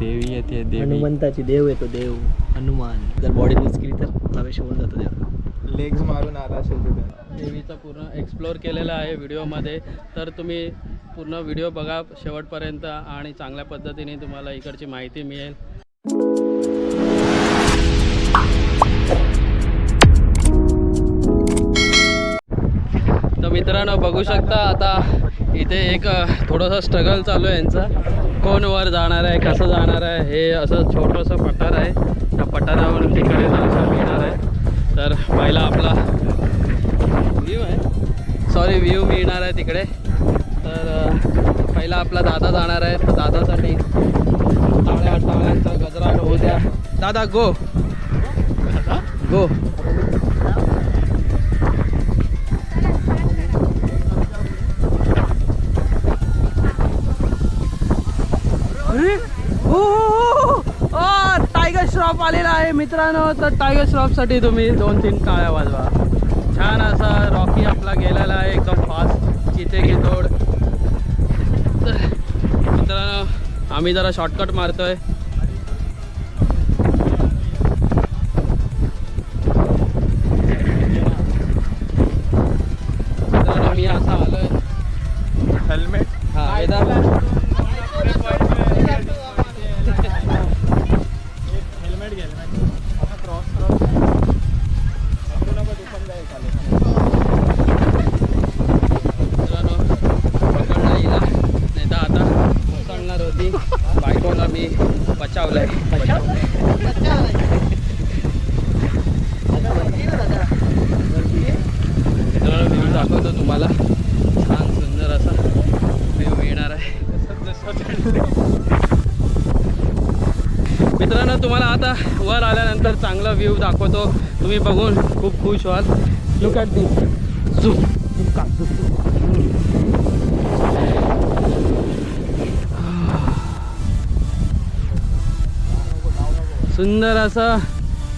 देवी येते देवी. हनुमंताची देव येतो देव. हनुमान. जर बॉडी लूज केली तर प्रवेश होऊन जातो देव. लेग्स मारून आला असेल तिथे देवीचा पूर्ण एक्सप्लोअर केलेला आहे व्हिडिओमध्ये. तर तुम्ही पूर्ण व्हिडिओ बघा शेवटपर्यंत आणि चांगल्या पद्धतीने तुम्हाला इकडची माहिती मिळेल. तर मित्रांनो बघू शकता आता इथे एक थोडंसं स्ट्रगल चालू आहे यांचा. कोण वर जाणार आहे कसं जाणार आहे हे असं छोटंसं पठार आहे. त्या पठारावर तिकडे जायचं मिळणार आहे. तर पहिला आपला व्ह्यू आहे. सॉरी व्ह्यू मिळणार आहे तिकडे. तर पहिला आपला दादा जाणार आहे. तर दादासाठी टाळ्या टाळ्यांचा गजरा होऊ द्या. दादा गो गो मित्रांनो तर टायगर श्रॉफसाठी तुम्ही दोन तीन टाळ्या वाजवा. छान असा रॉकी आपला गेलेला आहे एकदम फास्ट चिते की तोड तर मित्रांनो आम्ही जरा शॉर्टकट मारतोय. मित्रांनो मी असा आलोय. हेल्मेट? हा बचावलंय. मित्रांनो व्ह्यू दाखवतो तुम्हाला. छान सुंदर असा व्ह्यू मिळणार आहे. मित्रांनो तुम्हाला आता वर आल्यानंतर चांगला व्ह्यू दाखवतो. तुम्ही बघून खूप खुश व्हाल. लुक ॲट दिस झूम सुंदर असा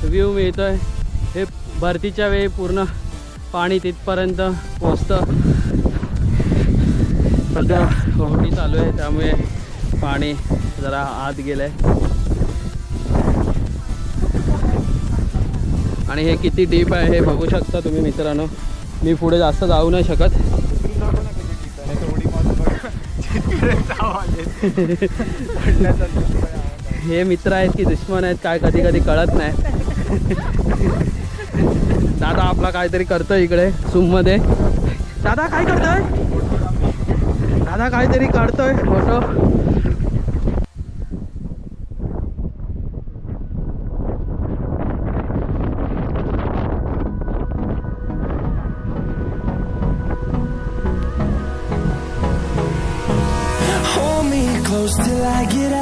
व्ह्यू मिळतोय. हे भरतीच्या वेळी पूर्ण पाणी तिथपर्यंत पोचतं सध्या होडी चालू आहे त्यामुळे पाणी जरा आत गेलंय. आणि हे किती डीप आहे हे बघू शकता तुम्ही मित्रांनो. मी पुढे जास्त जाऊ नाही शकत. हे मित्र आहेत की दुश्मन आहेत काय कधी कधी कळत नाही. दादा आपला काहीतरी करतोय इकडे मध्ये. दादा काय करतोय? दादा काहीतरी काढतोय photo till I get up.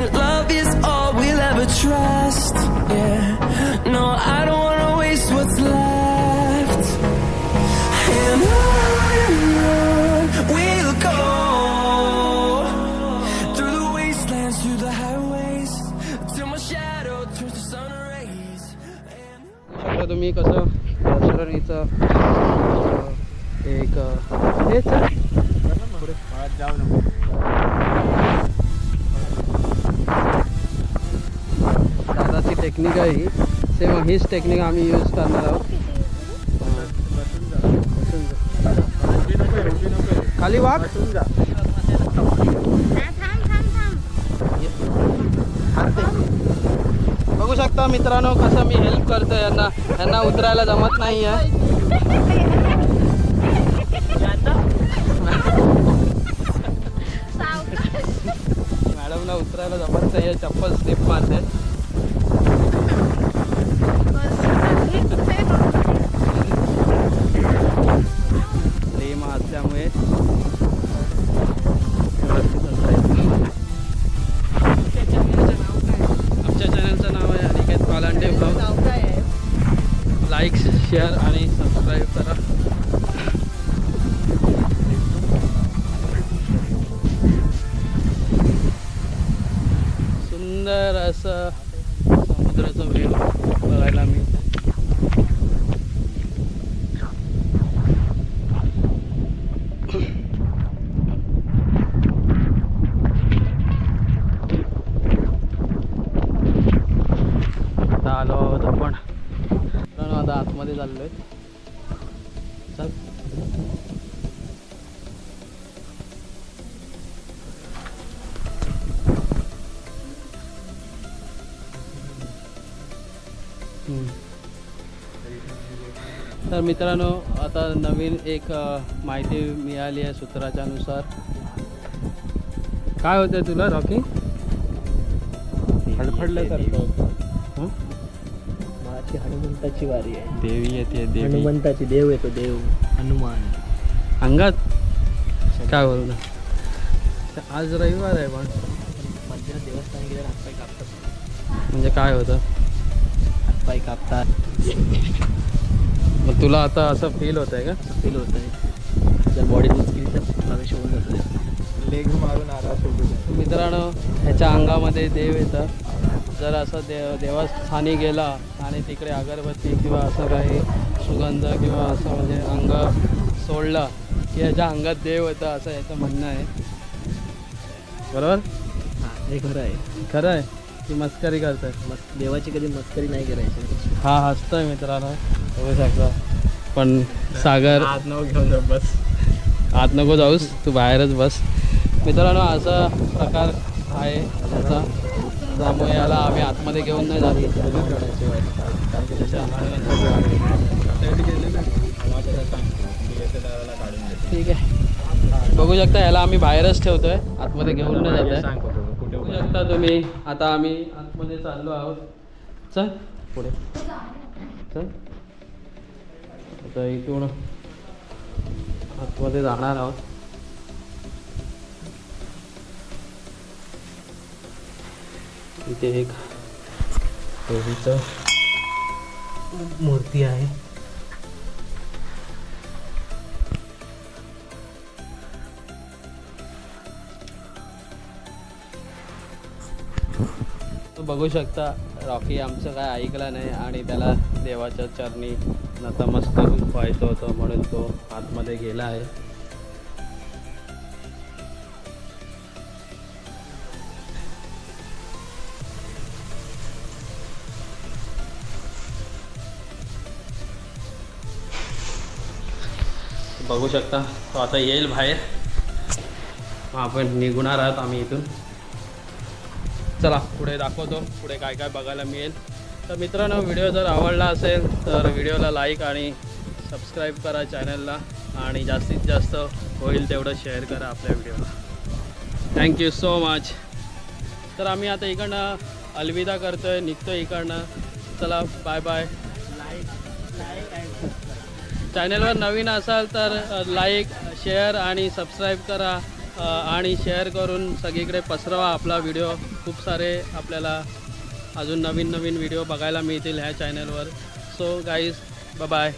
हेच आहे. जाऊ नको दादाची टेक्निक आहे ही. सेम हीच टेक्निक आम्ही यूज करणार आहोत. खाली वाघ जा बघू शकता मित्रांनो कसं मी हेल्प करतो यांना. यांना उतरायला जमत नाही आहे मॅडमला उतरायला जमत नाही आहे चप्पल स्लिप मारते प्रेम असल्यामुळे. समुद्राचा वेळ बघायला मिळतो आलो आहोत आपण. आता आतमध्ये चाललोय. चल. तर मित्रांनो आता नवीन एक माहिती मिळाली आहे सूत्राच्या नुसार. काय होतं तुला रॉकी? फडफडल्यासारखं होतं. हं? माझी हनुमंताची वारी आहे. देवी येते देवी. हनुमंताची देव येतो देव. हनुमान. अंगात? काय बोलू? ना आज रविवार आहे पण. देवस्थानी गेल्यावर हातपाय कापतात. म्हणजे काय होतं? हातपाय कापतात. मग तुला आता असं फील होत आहे का? फील होत आहे जर बॉडी केली तर प्रवेश होऊन जातो लेग मारून आला सोडून मित्रांनो ह्याच्या अंगामध्ये देव येतं जर असं देव देवस्थानी गेला आणि तिकडे अगरबत्ती किंवा असं काही सुगंध किंवा असं म्हणजे अंग सोडलं की ह्याच्या अंगात देव येतं असं याचं म्हणणं आहे. बरोबर? हां हे खरं आहे. खरं आहे. की मस्करी करताय मस् देवाची कधी मस्करी नाही करायची. हा हसतोय मित्रांनो. बघू शकता. पण सागर हात नाव घेऊन जा बस. आत नको जाऊस तू बाहेरच बस. मित्रांनो असा प्रकार आहे त्याचा. त्यामुळे याला आम्ही आतमध्ये घेऊन नाही जात. ठीक आहे. बघू शकता याला आम्ही बाहेरच ठेवतोय. आतमध्ये घेऊन नाही जात आहे. बघू शकता तुम्ही. आता आम्ही आतमध्ये चाललो आहोत. चल पुढे. चल. आता इथून आतमध्ये जाणार आहोत. इथे एक देवीचं मूर्ती आहे. बघू शकता. रॉकी आमचं काय ऐकलं नाही आणि त्याला देवाच्या चरणी नतमस्तक व्हायचं होतं म्हणून तो आतमध्ये गेला आहे. बघू शकता. तो आता येईल बाहेर. मग आपण निघणार आहात आम्ही इथून. चला पुढे दाखवतो पुढे काय काय बघायला मिळेल. तर मित्रांनो व्हिडिओ जर आवडला असेल तर व्हिडिओला लाईक आणि सबस्क्राईब करा चॅनलला आणि जास्तीत जास्त होईल तेवढं शेअर करा आपल्या व्हिडिओला. थँक्यू सो मच तर आम्ही आता इकडनं अलविदा करतो आहे निघतो इकडनं. चला बाय बाय चॅनलवर नवीन असाल तर लाईक शेअर आणि सबस्क्राईब करा. आणि शेअर करून सगळीकडे पसरवा आपला व्हिडिओ खूप सारे आपल्याला अजून नवीन नवीन व्हिडिओ बघायला मिळतील ह्या चॅनलवर सो गाईज बाय